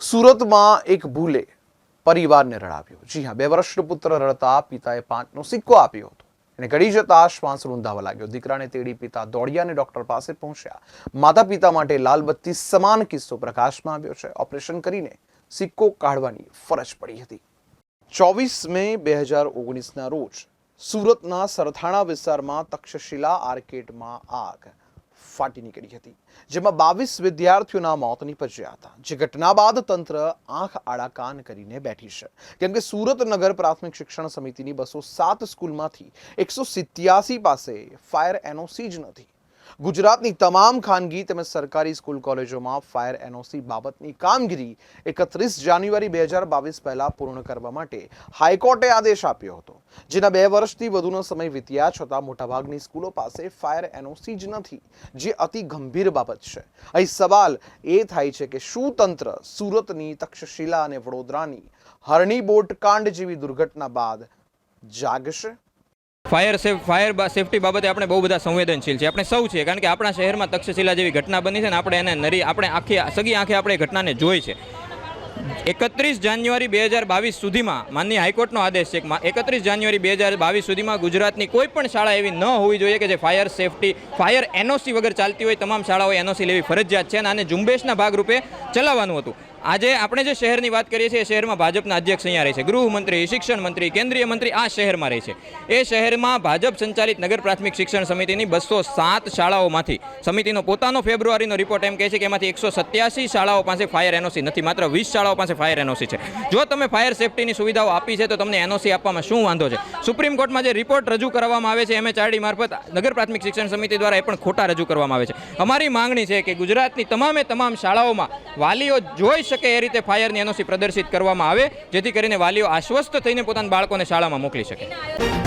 સુરતમાં એક ભૂલે પરિવારને રડાવ્યો. જી હા, બે વર્ષનો પુત્ર રડતા પિતાએ પાંચનો સિક્કો આપ્યો હતો. એને ગળી જતા શ્વાસ રૂંધાવા લાગ્યો. દીકરાને તેડી પિતા દોડ્યા અને ડોક્ટર પાસે પહોંચ્યા. માતા પિતા માટે લાલબત્તી સમાન કિસ્સો પ્રકાશમાં આવ્યો છે. ઓપરેશન કરીને સિક્કો કાઢવાની ફરજ પડી હતી. ચોવીસ મે બે હજાર ઓગણીસના રોજ સુરતના સરથાણા વિસ્તારમાં તક્ષશિલા આર્કેડમાં આગ ફાટી નીકળી હતી, જેમાં બાવીસ વિદ્યાર્થીઓના મોત નીપજ્યા હતા. જે ઘટના બાદ તંત્ર આંખ આડા કાન કરીને બેઠી છે. કેમ કે સુરત નગર પ્રાથમિક શિક્ષણ સમિતિની બસો સાત સ્કૂલમાંથી એકસો સિત્યાસી પાસે ફાયર એનઓસી જ નથી. ગુજરાતની તમામ ખાનગી તેમજ સરકારી સ્કૂલ કોલેજોમાં ફાયર એનઓસી બાબતની કામગીરી એકત્રીસ જાન્યુઆરી બે હજાર બાવીસ પહેલા પૂર્ણ કરવા માટે હાઈકોર્ટે આદેશ આપ્યો હતો. જેના બે વર્ષથી વધુનો સમય વીત્યા છતાં મોટાભાગની સ્કૂલો પાસે ફાયર એનઓસી જ નથી, જે અતિ ગંભીર બાબત છે. અહીં સવાલ એ થાય છે કે શું તંત્ર સુરતની તક્ષશિલા અને વડોદરાની હરણી બોટ કાંડ જેવી દુર્ઘટના બાદ જાગશે? ફાયર સેફ ફાયર સેફટી બાબતે આપણે બહુ બધા સંવેદનશીલ છે આપણે સૌ છીએ, કારણ કે આપણા શહેરમાં તક્ષશિલા જેવી ઘટના બની છે ને આપણે એને નરી, આપણે આખી, સગી આંખે આપણે ઘટનાને જોઈ છે. એકત્રીસ જાન્યુઆરી બે હજાર બાવીસ સુધીમાં માનની હાઈકોર્ટનો આદેશ છે એકત્રીસ જાન્યુઆરી બે હજાર બાવીસ સુધીમાં ગુજરાતની કોઈ પણ શાળા એવી ન હોવી જોઈએ કે જે ફાયર સેફટી ફાયર એનઓસી વગર ચાલતી હોય, તમામ શાળાઓએ એનઓસી લેવી ફરજિયાત છે અને આને ઝુંબેશના ભાગરૂપે ચલાવવાનું હતું. આજે આપણે જે શહેરની વાત કરીએ છીએ, એ શહેરમાં ભાજપના અધ્યક્ષ અહીંયા રહે છે. ગૃહમંત્રી, શિક્ષણ મંત્રી, કેન્દ્રીય મંત્રી આ શહેરમાં રહે છે. એ શહેરમાં ભાજપ સંચાલિત નગર પ્રાથમિક શિક્ષણ સમિતિની બસો સાત શાળાઓમાંથી, સમિતિનો પોતાનો ફેબ્રુઆરીનો રિપોર્ટ એમ કહે છે કે એમાંથી એકસો સત્યાસી શાળાઓ પાસે ફાયર એનઓસી નથી, માત્ર વીસ શાળાઓ પાસે ફાયર એનઓસી છે. જો તમે ફાયર સેફટીની સુવિધાઓ આપી છે, તો તમને એનઓસી આપવામાં શું વાંધો છે? સુપ્રીમ કોર્ટમાં જે રિપોર્ટ રજૂ કરવામાં આવે છે એમએચઆરડી મારફત નગર પ્રાથમિક શિક્ષણ સમિતિ દ્વારા એ પણ ખોટા રજૂ કરવામાં આવે છે. અમારી માંગણી છે કે ગુજરાતની તમામે તમામ શાળાઓમાં વાલીઓ જોઈ શકે એ રીતે ફાયરની એનઓસી પ્રદર્શિત કરવામાં આવે, જેથી કરીને વાલીઓ આશ્વસ્ત થઈને પોતાના બાળકોને શાળામાં મોકલી શકે.